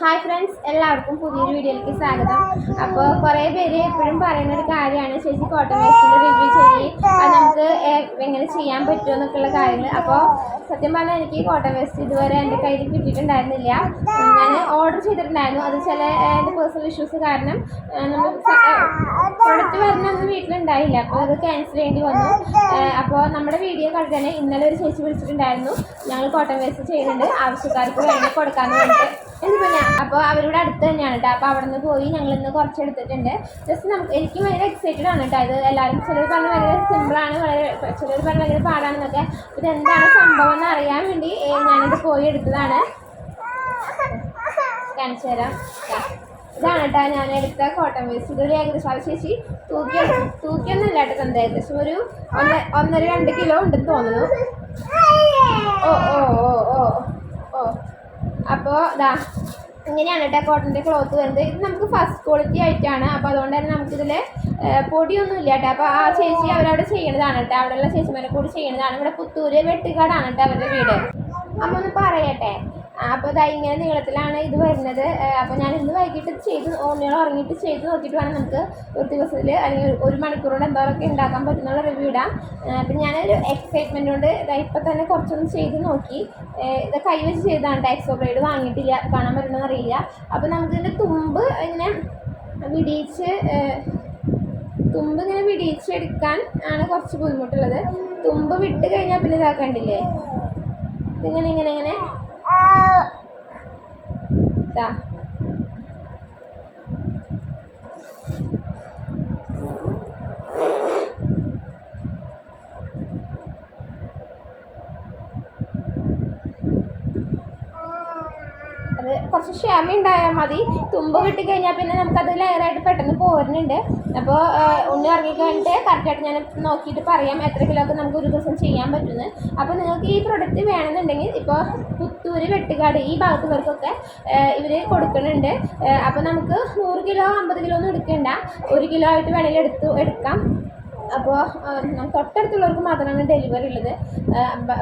Hi friends എല്ലാവർക്കും പുതിയൊരു വീഡിയോയിലേക്ക് സ്വാഗതം. അപ്പോൾ കുറേ പേര് എപ്പോഴും പറയുന്ന ഒരു കാര്യമാണ് ചേച്ചി കോട്ടൺ വേസ്റ്റിന്റെ റിവ്യൂ ചെയ്യും. അത് നമുക്ക് എങ്ങനെ ചെയ്യാൻ പറ്റുമോ? എന്നൊക്കെയുള്ള കാര്യങ്ങൾ അപ്പോൾ സത്യം പറഞ്ഞാൽ എനിക്ക് കോട്ടൺ വേസ്റ്റ് ഇതുവരെ എന്റെ കയ്യിൽ കിട്ടിയിട്ടുണ്ടായിരുന്നില്ല. ഞാൻ ഓർഡർ ചെയ്തിട്ടുണ്ടായിരുന്നു. അത് ചില എന്റെ പേഴ്സണൽ ഇഷ്യൂസ് കാരണം നമ്മൾ പ്രൊഡക്റ്റ് വരണമെന്ന് വീട്ടിലുണ്ടായില്ല. അപ്പോൾ അത് ക്യാൻസൽ ചെയ്യേണ്ടി വന്നു. അപ്പോൾ നമ്മുടെ വീഡിയോ കണ്ടു തന്നെ ഇന്നലെ ഒരു ചേച്ചി വിളിച്ചിട്ടുണ്ടായിരുന്നു. ഞങ്ങൾ കോട്ടൺ വേസ്റ്റ് ചെയ്യുന്നുണ്ട് ആവശ്യക്കാർക്ക് വേണ്ടി കൊടുക്കാമെന്ന് പറഞ്ഞിട്ട്. എന്ത് പിന്നെ അവരുടെ അടുത്ത് തന്നെയാണ് കേട്ടോ അപ്പോൾ അവിടെ നിന്ന് പോയി ഞങ്ങൾ ഇന്ന് കുറച്ച് എടുത്തിട്ടുണ്ട് ജസ്റ്റ് നമുക്ക് എനിക്ക് ഭയങ്കര എക്സൈറ്റഡ് ആണ് കേട്ടോ ഇത് എല്ലാവരും ചിലർ പറഞ്ഞ ഭയങ്കര സിമ്പിളാണ് വളരെ ചിലർ പറഞ്ഞ ഭയങ്കര പാടാണെന്നൊക്കെ ഇത് എന്താണ് സംഭവം എന്ന് അറിയാൻ വേണ്ടി ഞാനിത് പോയി എടുത്തതാണ്. കാണിച്ചു തരാം. ഇതാണ് കേട്ടോ ഞാൻ എടുത്ത കോട്ടൺ വേസ്റ്റ് ഇതൊരു ഏകദേശം അവശേഷി തൂക്കി തൂക്കിയൊന്നും ഇല്ല കേട്ടോ തന്നെ ഏകദേശം ഒരു ഒന്ന് ഒന്നര രണ്ട് കിലോ ഉണ്ടെന്ന് തോന്നുന്നു. ഓ ഓ ഓ ഓ. അപ്പോൾ ഇതാ ഇങ്ങനെയാണ് കേട്ടോ കോട്ടന്റെ ക്ലോത്ത് വരുന്നത്. ഇത് നമുക്ക് ഫസ്റ്റ് ക്വാളിറ്റി ആയിട്ടാണ്. അപ്പോൾ അതുകൊണ്ട് തന്നെ നമുക്കിതിൽ പൊടിയൊന്നും ഇല്ല കേട്ടോ അപ്പോൾ ആ ചേച്ചി അവരവിടെ ചെയ്യണതാണ് കേട്ടോ അവിടെയുള്ള ചേച്ചിമാരെ കൂടി ചെയ്യണതാണ്. ഇവിടെ പുത്തൂര് വെട്ടുകാടാണ് കേട്ടോ അവരുടെ വീട്. അമ്മ ഒന്ന് പറയട്ടെ. അപ്പോൾ ഇതാ ഇങ്ങനെ നീളത്തിലാണ് ഇത് വരുന്നത്. അപ്പോൾ ഞാൻ ഇന്ന് വൈകിട്ട് ചെയ്ത് ഓണിയോളം ഇറങ്ങിയിട്ട് ചെയ്ത് നോക്കിയിട്ട് വേണം നമുക്ക് ഒരു ദിവസത്തിൽ അല്ലെങ്കിൽ ഒരു- മണിക്കൂറോടെ എന്തോരൊക്കെ ഉണ്ടാക്കാൻ പറ്റുന്നുള്ള റിവ്യൂ ഇടാം. അപ്പം ഞാനൊരു എക്സൈറ്റ്മെന്റ് കൊണ്ട് ഇതാ ഇപ്പം തന്നെ കുറച്ചൊന്ന് ചെയ്ത് നോക്കി. ഇത് കൈ വെച്ച് ചെയ്താണ് ടാക്സോ ബ്ലേഡ് വാങ്ങിയിട്ടില്ല. കാണാൻ പറ്റുമെന്ന് അറിയില്ല. അപ്പോൾ നമുക്കിതിന്റെ തുമ്പ് ഇങ്ങനെ വിടിയിച്ച് തുമ്പ് ഇങ്ങനെ വിടിയിച്ചെടുക്കാൻ ആണ് കുറച്ച് ബുദ്ധിമുട്ടുള്ളത്. തുമ്പ് വിട്ട് കഴിഞ്ഞാൽ പിന്നെ ഇതാക്കണ്ടില്ലേ? ഇങ്ങനെ ഇങ്ങനെ ഇങ്ങനെ. ഇതാ അത് കുറച്ച് ക്ഷമ ഉണ്ടായാൽ മതി. തുമ്പ് കിട്ടി കഴിഞ്ഞാൽ പിന്നെ നമുക്കത് ലെയറായിട്ട് പെട്ടെന്ന് പോരുന്നുണ്ട്. അപ്പോൾ ഉണ്ണി ഇറങ്ങി കഴിഞ്ഞിട്ട് കറക്റ്റായിട്ട് ഞാൻ നോക്കിയിട്ട് പറയാം എത്ര കിലോ ഒക്കെ നമുക്ക് ഒരു ദിവസം ചെയ്യാൻ പറ്റുമെന്ന് അപ്പോൾ നിങ്ങൾക്ക് ഈ പ്രൊഡക്റ്റ് വേണമെന്നുണ്ടെങ്കിൽ ഇപ്പോൾ പുത്തൂര് വെട്ടുകാട് ഈ ഭാഗത്തുള്ളവർക്കൊക്കെ ഇവർ കൊടുക്കുന്നുണ്ട്. അപ്പോൾ നമുക്ക് നൂറ് കിലോ അമ്പത് കിലോ ഒന്നും എടുക്കേണ്ട. ഒരു കിലോ ആയിട്ട് വേണമെങ്കിൽ എടുത്ത് എടുക്കാം. അപ്പോൾ തൊട്ടടുത്തുള്ളവർക്ക് മാത്രമാണ് ഡെലിവറി ഉള്ളത്.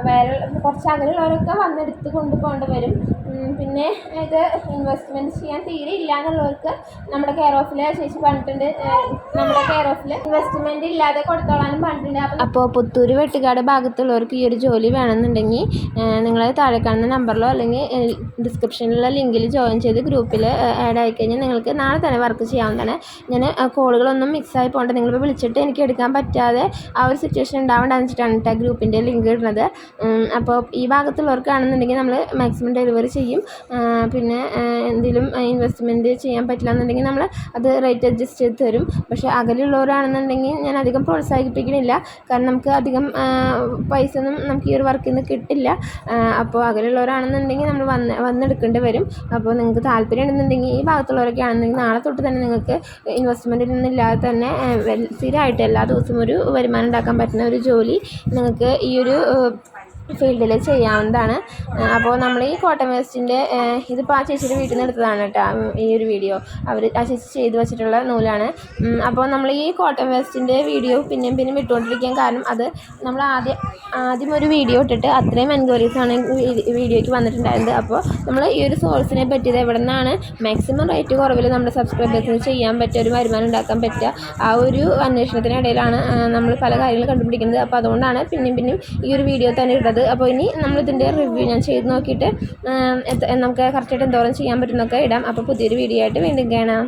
വേറെ കുറച്ച് അകലുള്ളവരൊക്കെ വന്നെടുത്ത് കൊണ്ടുപോകേണ്ടി വരും. പിന്നെ ഇത് ഇൻവെസ്റ്റ്മെന്റ് ചെയ്യാൻ തീരെ ഇല്ല എന്നുള്ളവർക്ക് നമ്മുടെ കെയർ ഓഫിൽ ചേച്ചി പറഞ്ഞിട്ടുണ്ട്. നമ്മുടെ കെയർ ഓഫിൽ ഇൻവെസ്റ്റ്മെന്റ് ഇല്ലാതെ കൊടുത്തോളാനും പറഞ്ഞിട്ടുണ്ട്. അപ്പോൾ പുത്തൂര് വെട്ടുകാട് ഭാഗത്തുള്ളവർക്ക് ഈ ഒരു ജോലി വേണമെന്നുണ്ടെങ്കിൽ നിങ്ങൾ താഴെ കാണുന്ന നമ്പറിലോ അല്ലെങ്കിൽ ഡിസ്ക്രിപ്ഷനിലുള്ള ലിങ്കിൽ ജോയിൻ ചെയ്ത് ഗ്രൂപ്പിൽ ആഡ് ആയി കഴിഞ്ഞാൽ നിങ്ങൾക്ക് നാളെ തന്നെ വർക്ക് ചെയ്യാവുന്നതാണ്. ഞാൻ കോളുകളൊന്നും മിക്സ് ആയി പോകേണ്ട. നിങ്ങളിപ്പോൾ വിളിച്ചിട്ട് എനിക്ക് എടുക്കാൻ പറ്റാതെ ആ ഒരു സിറ്റുവേഷൻ ഉണ്ടാവേണ്ടെന്ന് വെച്ചിട്ടാണ് കേട്ടോ ഗ്രൂപ്പിന്റെ ലിങ്ക് ഇടുന്നത്. അപ്പോൾ ഈ ഭാഗത്തുള്ളവർക്കാണെന്നുണ്ടെങ്കിൽ നമ്മൾ മാക്സിമം ഡെലിവറി ചെയ്യും. പിന്നെ എന്തെങ്കിലും ഇൻവെസ്റ്റ്മെന്റ് ചെയ്യാൻ പറ്റില്ല എന്നുണ്ടെങ്കിൽ നമ്മൾ അത് റേറ്റ് അഡ്ജസ്റ്റ് ചെയ്ത് തരും. പക്ഷേ അകലെയുള്ളവരാണെന്നുണ്ടെങ്കിൽ ഞാൻ അധികം പ്രോത്സാഹിപ്പിക്കണില്ല. കാരണം നമുക്ക് അധികം പൈസ ഒന്നും നമുക്ക് ഈ ഒരു വർക്കിൽ നിന്ന് കിട്ടില്ല. അപ്പോൾ അകലെയുള്ളവരാണെന്നുണ്ടെങ്കിൽ നമ്മൾ വന്ന് വന്നെടുക്കേണ്ടി വരും. അപ്പോൾ നിങ്ങൾക്ക് താല്പര്യം ഉണ്ടെന്നുണ്ടെങ്കിൽ ഈ ഭാഗത്തുള്ളവരൊക്കെ ആണെന്നുണ്ടെങ്കിൽ നാളെ തൊട്ട് തന്നെ നിങ്ങൾക്ക് ഇൻവെസ്റ്റ്മെന്റിൽ നിന്നില്ലാതെ തന്നെ സ്ഥിരമായിട്ട് എല്ലാ ദിവസവും ഒരു വരുമാനം ഉണ്ടാക്കാൻ പറ്റുന്ന ഒരു ജോലി. നിങ്ങൾക്ക് ഈ ഒരു ഫീൽഡിൽ ചെയ്യാവുന്നതാണ്. അപ്പോൾ നമ്മൾ ഈ കോട്ടൺ വേസ്റ്റിന്റെ ഇതിപ്പോൾ ആ ചേച്ചിയുടെ വീട്ടിൽ നിന്ന് എടുത്തതാണ് കേട്ടോ ഈ ഒരു വീഡിയോ. അവർ ആ ചേച്ചി ചെയ്ത് വെച്ചിട്ടുള്ള നൂലാണ്. അപ്പോൾ നമ്മൾ ഈ കോട്ടൺ വേസ്റ്റിന്റെ വീഡിയോ പിന്നെയും പിന്നെയും ഇട്ടുകൊണ്ടിരിക്കാൻ കാരണം അത് നമ്മൾ ആദ്യം ആദ്യം ഒരു വീഡിയോ ഇട്ടിട്ട് അത്രയും എൻക്വയറീസ് ആണ് ഈ വീഡിയോയ്ക്ക് വന്നിട്ടുണ്ടായിരുന്നത്. അപ്പോൾ നമ്മൾ ഈ ഒരു സോഴ്സിനെ പറ്റിയത് എവിടെ നിന്നാണ് മാക്സിമം റേറ്റ് കുറവിൽ നമ്മുടെ സബ്സ്ക്രൈബേഴ്സിന് ചെയ്യാൻ പറ്റിയ ഒരു വരുമാനം ഉണ്ടാക്കാൻ പറ്റുക ആ ഒരു അന്വേഷണത്തിനിടയിലാണ് നമ്മൾ പല കാര്യങ്ങളും കണ്ടുപിടിക്കുന്നത്. അപ്പോൾ അതുകൊണ്ടാണ് പിന്നെയും പിന്നെയും ഈ ഒരു വീഡിയോ തന്നെ ഇട്ടത് അപ്പോൾ ഇനി നമ്മളിതിന്റെ റിവ്യൂ ഞാൻ ചെയ്ത് നോക്കിയിട്ട് നമുക്ക് കറക്റ്റായിട്ട് എന്തോരം ചെയ്യാൻ പറ്റുന്നൊക്കെ ഇടാം. അപ്പോൾ പുതിയൊരു വീഡിയോ ആയിട്ട് വീണ്ടും കാണാം.